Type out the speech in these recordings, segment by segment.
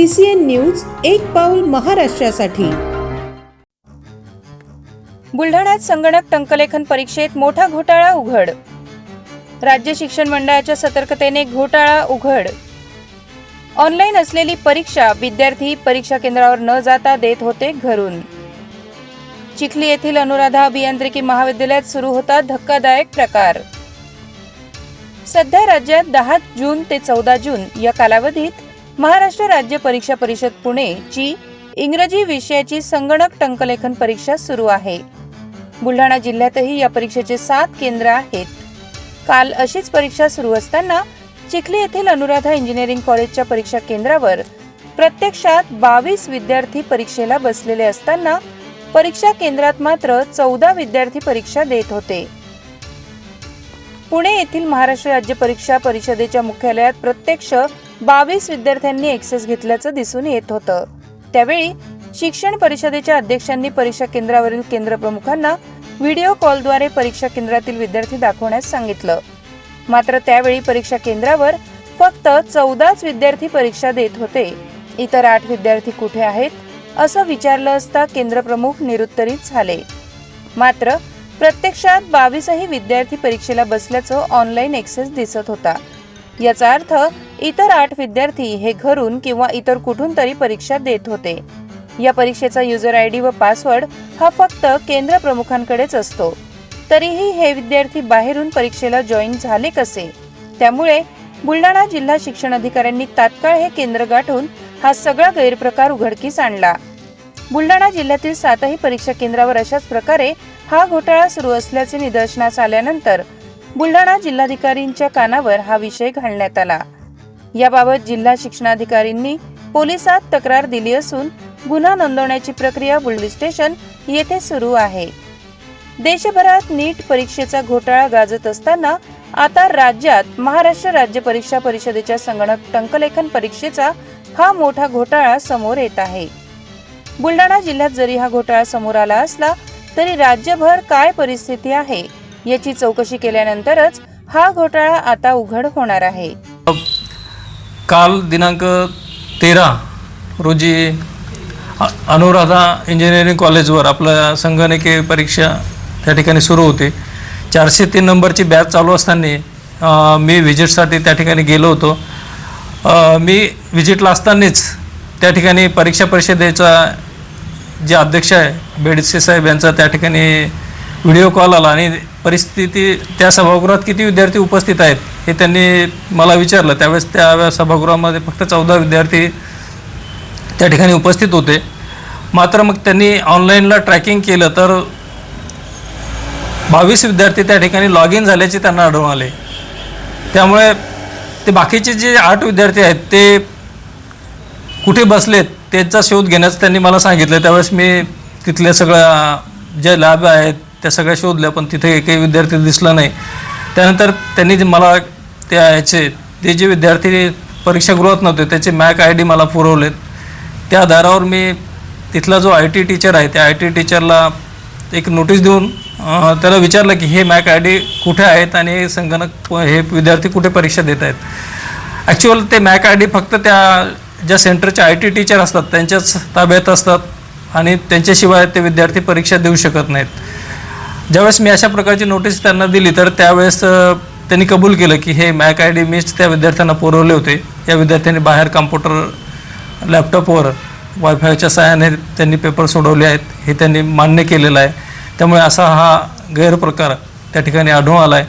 C C N news एक पाऊल महाराष्ट्रासाठी. बुलढाण्यात संगणक टंकलेखन परीक्षेत मोठा घोटाळा उघड. राज्य शिक्षण मंडळाच्या सतर्कतेने घोटाळा उघड. ऑनलाईन असलेली परीक्षा विद्यार्थी परीक्षा केंद्रावर न जाता देत होते घरून. चिखली येथील अनुराधा अभियांत्रिकी महाविद्यालयात सुरू होता धक्कादायक प्रकार. सध्या राज्यात दहा जून ते चौदा जून या कालावधीत महाराष्ट्र राज्य परीक्षा परिषद पुणे ची इंग्रजी विषयाची संगणक टंकलेखन परीक्षा सुरू आहे. बुलढाणा जिल्ह्यातही या परीक्षेचे सात केंद्र आहेत. काल अशीच परीक्षा सुरू असताना चिखली येथील अनुराधा इंजिनिअरिंग कॉलेजच्या परीक्षा केंद्रावर प्रत्यक्षात बावीस विद्यार्थी परीक्षेला बसलेले असताना परीक्षा केंद्रात मात्र चौदा विद्यार्थी परीक्षा देत होते. पुणे येथील महाराष्ट्र राज्य परीक्षा परिषदेच्या मुख्यालयात प्रत्यक्ष बावीस विद्यार्थ्यांनी एक्सेस घेतल्याचं दिसून येत होतं. त्यावेळी शिक्षण परिषदेच्या अध्यक्षांनी परीक्षा केंद्रावरील केंद्र प्रमुखांना व्हिडिओ कॉलद्वारे परीक्षा केंद्रातील विद्यार्थी दाखवण्यास सांगितलं. मात्र त्यावेळी परीक्षा केंद्रावर फक्त चौदाच विद्यार्थी परीक्षा देत होते. इतर आठ विद्यार्थी कुठे आहेत असं विचारलं असता केंद्र प्रमुख निरुत्तरित झाले. मात्र प्रत्यक्षात बावीसही विद्यार्थी परीक्षेला बसल्याचं ऑनलाईन एक्सेस दिसत होता. याचा अर्थ इतर आठ विद्यार्थी हे घरून किंवा इतर कुठून तरी परीक्षा देत होते. या परीक्षेचा युजर आय डी व पासवर्ड हा फक्त केंद्र प्रमुखांकडेच असतो. तरीही हे विद्यार्थी बाहेरून परीक्षेला जॉईन झाले कसे? त्यामुळे बुलढाणा जिल्हा शिक्षण अधिकाऱ्यांनी तात्काळ हे केंद्र गाठून हा सगळा गैरप्रकार उघडकीस आणला. बुलढाणा जिल्ह्यातील सातही परीक्षा केंद्रावर अशाच प्रकारे हा घोटाळा सुरू असल्याचे निदर्शनास आल्यानंतर बुलढाणा जिल्हाधिकारींच्या कानावर हा विषय घालण्यात आला. याबाबत जिल्हा शिक्षणाधिकारींनी पोलिसात तक्रार दिली असून गुन्हा नोंदवण्याची प्रक्रिया बुलडी स्टेशन येथे सुरू आहे. देशभरात नीट परीक्षेचा घोटाळा गाजत असताना आता राज्यात महाराष्ट्र राज्य परीक्षा परिषदेच्या संगणक टंकलेखन परीक्षेचा हा मोठा घोटाळा समोर येत आहे. बुलढाणा जिल्ह्यात जरी हा घोटाळा समोर आला असला तरी राज्यभर काय परिस्थिती आहे याची चौकशी केल्यानंतरच हा घोटाळा आता उघड होणार आहे. काल दिनांक तेरा रोजी अनुराधा इंजिनिअरिंग कॉलेजवर आपलं संगणकीय परीक्षा त्या ठिकाणी सुरू होती. चारशे तीन नंबरची बॅच चालू असताना मी व्हिजिटसाठी त्या ठिकाणी गेलो होतो. मी व्हिजिटला असतानाच त्या ठिकाणी परीक्षा परिषदेचा जे अध्यक्ष आहे बेडसे साहेब यांचा त्या ठिकाणी व्हिडिओ कॉल आला आणि परिस्थिती त्या सभागृहात किती विद्यार्थी उपस्थित आहेत हे त्यांनी मला विचारलं. त्यावेळेस त्या सभागृहामध्ये फक्त चौदा विद्यार्थी त्या ठिकाणी उपस्थित होते. मात्र मग त्यांनी ऑनलाईनला ट्रॅकिंग केलं तर बावीस विद्यार्थी त्या ठिकाणी लॉग इन झाल्याचे त्यांना आढळून आले. त्यामुळे ते बाकीचे जे आठ विद्यार्थी आहेत ते कुठे बसलेत त्याचा शोध घेण्याचं त्यांनी मला सांगितलं. त्यावेळेस मी तिथल्या सगळ्या ज्या लॅब आहेत त्या सगळ्या शोधल्या पण तिथे एकही विद्यार्थी दिसला नाही. त्यानंतर त्यांनी मला त्या ह्याचे ते जे विद्यार्थी परीक्षागृहात नव्हते त्याचे मॅक आय डी मला पुरवलेत. त्या आधारावर मी तिथला जो आय टी टीचर आहे त्या आय टी टीचरला एक नोटीस देऊन त्याला विचारलं की हे मॅक आय डी कुठे आहेत आणि हे संगणक हे विद्यार्थी कुठे परीक्षा देत आहेत. ॲक्च्युअल ते मॅक आय डी फक्त त्या ज्या सेंटरचे आय टी टीचर असतात त्यांच्याच ताब्यात असतात आणि त्यांच्याशिवाय ते विद्यार्थी परीक्षा देऊ शकत नाहीत. ज्यावेळेस मी अशा प्रकारची नोटीस त्यांना दिली तर त्यावेळेस त्यांनी कबूल केलं की हे मॅक आय डी मीच त्या विद्यार्थ्यांना पुरवले होते. या विद्यार्थ्यांनी बाहेर कॉम्प्युटर लॅपटॉपवर वायफायच्या सहाय्याने त्यांनी पेपर सोडवले आहेत. हे त्यांनी मान्य केलेलं आहे. त्यामुळे असा हा गैरप्रकार त्या ठिकाणी आढळून आला आहे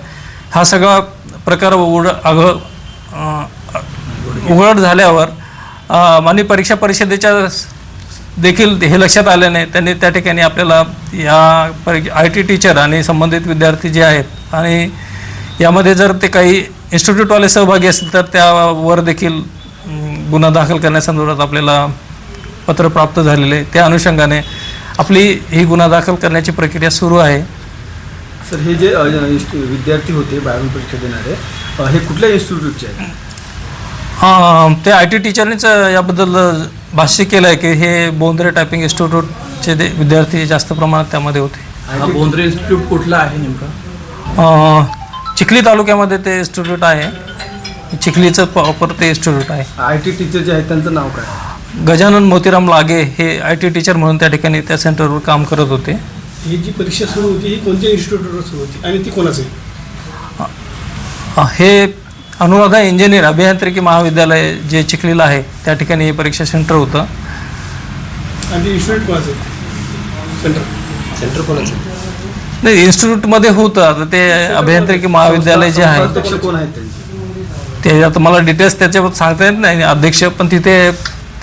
हा सगळा प्रकार उघड अग उघड झाल्यावर अ, माननीय परीक्षा परिषदेच्या देखील हे लक्षात आल्याने त्यांनी त्या ठिकाणी आपल्याला या परी आय टी टीचर आणि संबंधित विद्यार्थी जे आहेत आणि यामध्ये जर ते काही इन्स्टिट्यूटवाले सहभागी असतील तर त्यावर देखील गुन्हा दाखल करण्यासंदर्भात आपल्याला पत्र प्राप्त झालेले आहे. त्या अनुषंगाने आपली ही गुन्हा दाखल करण्याची प्रक्रिया सुरू आहे. सर हे जे विद्यार्थी होते बारावी परीक्षा देणारे हे कुठल्या इन्स्टिट्यूटचे आहेत? हां ते आय टी टीचरनीच याबद्दल भाष्य केलं आहे की हे बोंद्रे टायपिंग इन्स्टिट्यूटचे ते विद्यार्थी जास्त प्रमाणात त्यामध्ये होते. हा बोंद्रे इन्स्टिट्यूट कुठला आहे नेमका? अं, चिखली तालुक्यामध्ये ते इन्स्टिट्यूट आहे. चिखलीचं प्रॉपर ते इन्स्टिट्यूट आहे. आय टी टीचर जे आहेत त्यांचं नाव काय? गजानन मोतीराम लागे हे आय टी टीचर म्हणून त्या ठिकाणी त्या सेंटरवर काम करत होते. ही जी परीक्षा सुरू होती ही कोणत्या इन्स्टिट्यूटवर सुरू होती? आणि ती कोणाची? अ, हे अनुराधा इंजिनियर अभियांत्रिकी महाविद्यालय जे चिखलीला आहे त्या ठिकाणी हे परीक्षा सेंटर होतं. आणि ती इन्स्टिट्यूट कोणाचं? सेंटर. सेंटर कोणाचं? नाही इन्स्टिट्यूटमध्ये होतं. आता ते अभियांत्रिकी महाविद्यालय जे आहे अध्यक्ष कोण आहेत त्यांचे? ते आता मला डिटेल्स त्याच्याबद्दल सांगता येत नाही. अध्यक्ष पण तिथे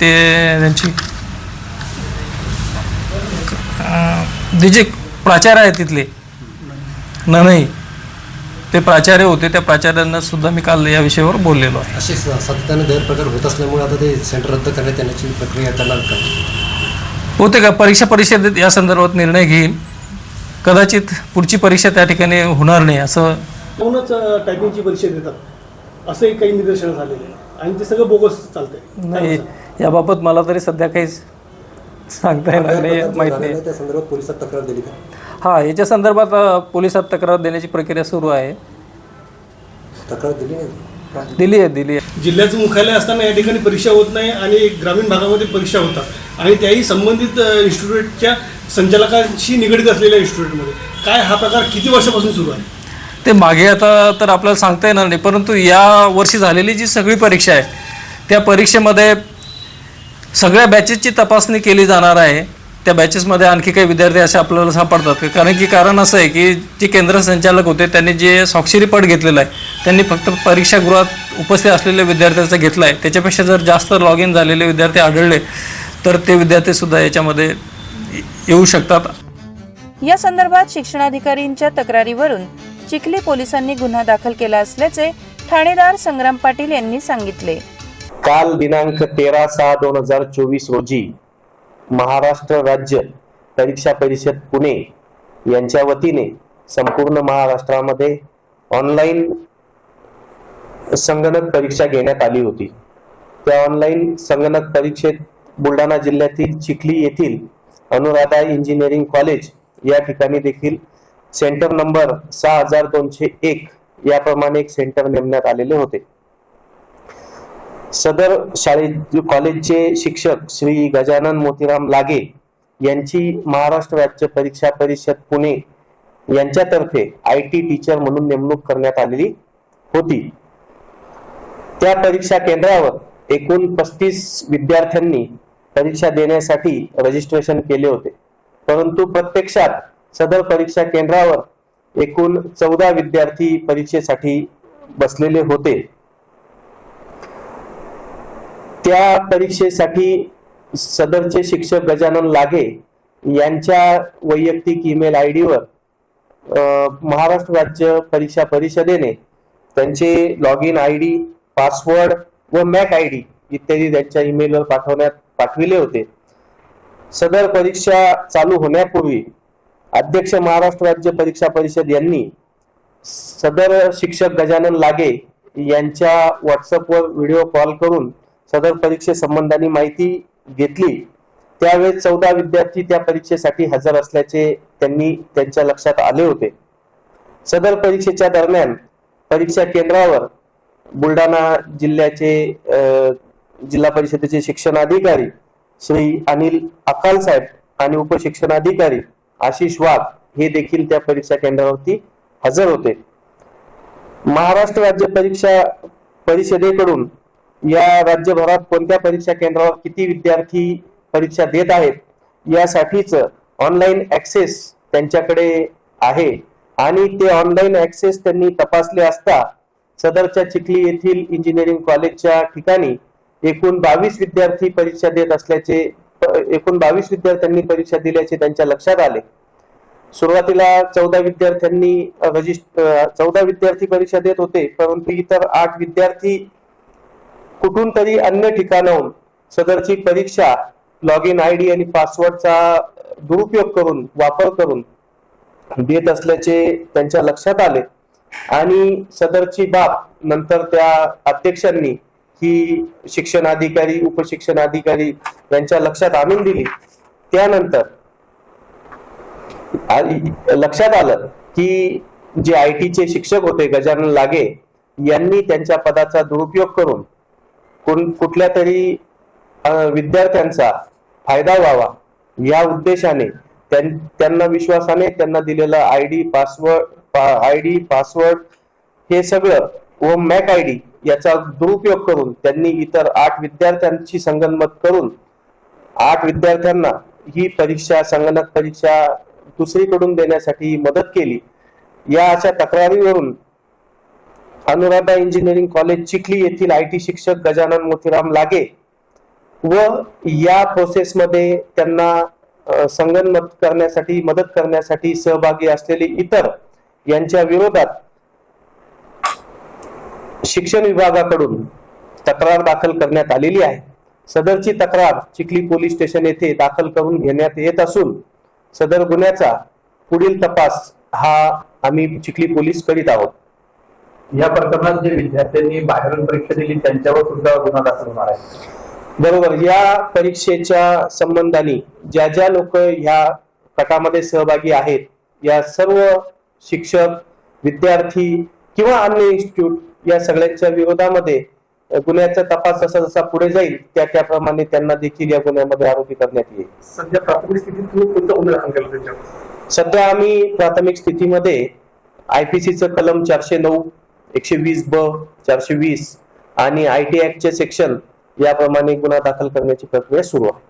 ते त्यांची जे प्राचार्य आहेत तिथले. न नाही. ते प्राचार्य होते त्या प्राचार्यांना सुद्धा मी काल या विषयावर बोललेलो आहे. असे स- सातत्याने गैरप्रकार होत असल्यामुळे आता ते सेंटर रद्द करण्यात येण्याची प्रक्रिया त्यांना का? होते का? परीक्षा परिषदेत या संदर्भात निर्णय घेईन. कदाचित पुढची परीक्षा त्या ठिकाणी होणार नाही असं कोणच टायपिंगची परीक्षा देतात. असंही काही निदर्शनं झालेले आहे. आणि ते सगळं बोगस चालतंय. नाही याबाबत मला तरी सध्या काही सांगता येणार नाही माहीत नाही. त्या संदर्भात पोलिसात तक्रार दिली का? हा याच्या संदर्भात अ, पोलिसात तक्रार देण्याची प्रक्रिया सुरू आहे. तक्रार दिली नाही? दिली आहे दिली आहे. जिल्ह्याचं मुख्यालय असताना या ठिकाणी परीक्षा होत नाही आणि ग्रामीण भागामध्ये परीक्षा होतात. आणि त्याही संबंधित अ, इन्स्टिट्यूटच्या संचालकांशी निगडीत असलेल्या इन्स्टिट्यूटमध्ये. काय हा प्रकार किती वर्षापासून सुरू आहे? ते मागे आता तर आपल्याला सांगता येणार नाही परंतु या वर्षी झालेली जी सगळी परीक्षा आहे त्या परीक्षेमध्ये सगळ्या बॅचेसची तपासणी केली जाणार आहे. त्या बॅचेसमध्ये आणखी काही विद्यार्थी असे आपल्याला सापडतात. कारण की कारण असं आहे की जे केंद्र संचालक होते त्यांनी जे स्वाक्षरी पट घेतलेला आहे त्यांनी फक्त परीक्षागृहात उपस्थित असलेल्या विद्यार्थ्यांचा घेतला आहे त्याच्यापेक्षा जर जास्त लॉग इन झालेले विद्यार्थी आढळले तर ते विद्यार्थीसुद्धा याच्यामध्ये येऊ शकतात. या संदर्भात शिक्षणाधिकारींच्या तक्रारीवरून चिखली पोलिसांनी गुन्हा दाखल केला असल्याचे ठाणेदार संग्राम पाटील यांनी सांगितले. काल दिनांक तेरा सहा दोन हजार चोवीस रोजी महाराष्ट्र राज्य परीक्षा परिषद पुणे यांच्या वतीने संपूर्ण महाराष्ट्रामध्ये ऑनलाईन संगणक परीक्षा घेण्यात आली होती. त्या ऑनलाईन संगणक परीक्षेत बुलढाणा जिल्ह्यातील चिखली येथील अनुराधा इंजिनिअरिंग कॉलेज या ठिकाणी देखील सेंटर नंबर सहा हजार दोनशे एक याप्रमाणे एक सेंटर नेमण्यात आलेले होते. सदर शाळेत कॉलेजचे शिक्षक श्री गजानन मोतीराम लागे यांची महाराष्ट्र राज्य परीक्षा परिषद पुणे यांच्यातर्फे आय टी टीचर म्हणून नेमणूक करण्यात आलेली होती. त्या परीक्षा केंद्रावर एकूण पस्तीस विद्यार्थ्यांनी परीक्षा देण्यासाठी रजिस्ट्रेशन केले होते. परंतु प्रत्यक्षात सदर परीक्षा केंद्रावर एकूण चौदा विद्यार्थी परीक्षेसाठी बसलेले होते. त्या परीक्षेसाठी सदरचे शिक्षक गजानन लागे यांच्या वैयक्तिक ईमेल आय डीवर महाराष्ट्र राज्य परीक्षा परिषदेने त्यांचे log in I D password व मॅक आय डी इत्यादी त्यांच्या ईमेलवर पाठवण्यात पाठविले होते. सदर परीक्षा चालू होण्यापूर्वी अध्यक्ष महाराष्ट्र राज्य परीक्षा परिषद यांनी सदर शिक्षक गजानन लागे यांच्या व्हॉट्सअपवर व्हिडिओ कॉल करून सदर परीक्षेसंबंधाने माहिती घेतली. त्यावेळेस चौदा विद्यार्थी त्या परीक्षेसाठी हजर असल्याचे त्यांनी त्यांच्या लक्षात आले होते. सदर परीक्षेच्या दरम्यान परीक्षा केंद्रावर बुलढाणा जिल्ह्याचे जिल्हा परिषदेचे शिक्षणाधिकारी श्री अनिल अकाल साहेब आणि उपशिक्षणाधिकारी आशिष वाघ हे देखील त्या परीक्षा केंद्रावरती हजर होते. महाराष्ट्र राज्य परीक्षा परिषदेकडून या राज्यभरात कोणत्या परीक्षा केंद्रावर किती विद्यार्थी परीक्षा देत आहेत यासाठीच ऑनलाईन ऍक्सेस त्यांच्याकडे आहे. आणि ते ऑनलाईन ऍक्सेस त्यांनी तपासले असता सदरच्या चिखली येथील इंजिनिअरिंग कॉलेजच्या ठिकाणी एकूण बावीस विद्यार्थी परीक्षा देत असल्याचे एकूण बावीस विद्यार्थ्यांनी परीक्षा दिल्याचे त्यांच्या लक्षात आले. सुरुवातीला चौदा विद्यार्थ्यांनी रजिस्टर चौदा विद्यार्थी परीक्षा देत होते परंतु इतर आठ विद्यार्थी कुठून तरी अन्य ठिकाणाहून सदरची परीक्षा लॉग इन आय डी आणि पासवर्डचा दुरुपयोग करून वापर करून देत असल्याचे त्यांच्या लक्षात आले. आणि सदरची बाब नंतर त्या अध्यक्षांनी ही शिक्षणाधिकारी उपशिक्षणाधिकारी यांच्या लक्षात आणून दिली. त्यानंतर लक्षात आलं की जे आय टीचे शिक्षक होते गजानन लागे यांनी त्यांच्या पदाचा दुरुपयोग करून कुठल्या तरी विद्यार्थ्यांचा फायदा व्हावा या उद्देशाने त्यां- त्यांना विश्वासाने त्यांना दिलेला I D password I D password हे सगळं व मॅक आय डी याचा दुरुपयोग करून त्यांनी इतर आठ विद्यार्थ्यांची संगनमत करून आठ विद्यार्थ्यांना ही परीक्षा संगणक परीक्षा दुसरीकडून देण्यासाठी मदत केली. या अशा तक्रारीवरून अनुराधा इंजिनिअरिंग कॉलेज चिखली येथील आय टी शिक्षक गजानन मोतीराम लागे व या प्रोसेसमध्ये त्यांना संगणमत करण्यासाठी मदत करण्यासाठी सहभागी असलेले इतर यांच्या विरोधात शिक्षण विभागाकडून तक्रार दाखल करण्यात आलेली आहे. सदरची तक्रार चिखली पोलीस स्टेशन येथे दाखल करून घेण्यात येत असून सदर गुन्ह्याचा पुढील तपास हा आम्ही चिखली पोलीस करीत आहोत. या प्रकरणात जे विद्यार्थ्यांनी बाहेरून परीक्षा दिली त्यांच्यावर सुद्धा गुन्हा दाखल होणार आहे. बरोबर. या परीक्षेच्या संबंधाने ज्या ज्या लोक ह्या गटामध्ये सहभागी आहेत या सर्व शिक्षक विद्यार्थी किंवा अन्य इन्स्टिट्यूट या सगळ्यांच्या विरोधामध्ये गुन्ह्याचा तपास जसा जसा पुढे जाईल त्या त्याप्रमाणे त्यांना देखील या गुन्ह्यामध्ये आरोपी करण्यात येईल. सध्या प्राथमिक स्थितीत तुम्ही कोणता गुन्हा दाखल केला त्यांच्यावर? सध्या आम्ही प्राथमिक स्थितीमध्ये आयपीसीचं कलम चारशे नऊ एकशे वीस ब चारशे वीस आणि आय टी ऍक्टचे सेक्शन याप्रमाणे गुन्हा दाखल करण्याची प्रक्रिया सुरू आहे.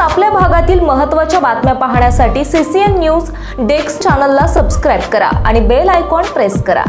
आपल्या भागातील महत्त्वाच्या बातम्या पाहण्यासाठी सीसीएन न्यूज डेस्क चॅनलला सबस्क्राईब करा आणि बेल आयकॉन प्रेस करा.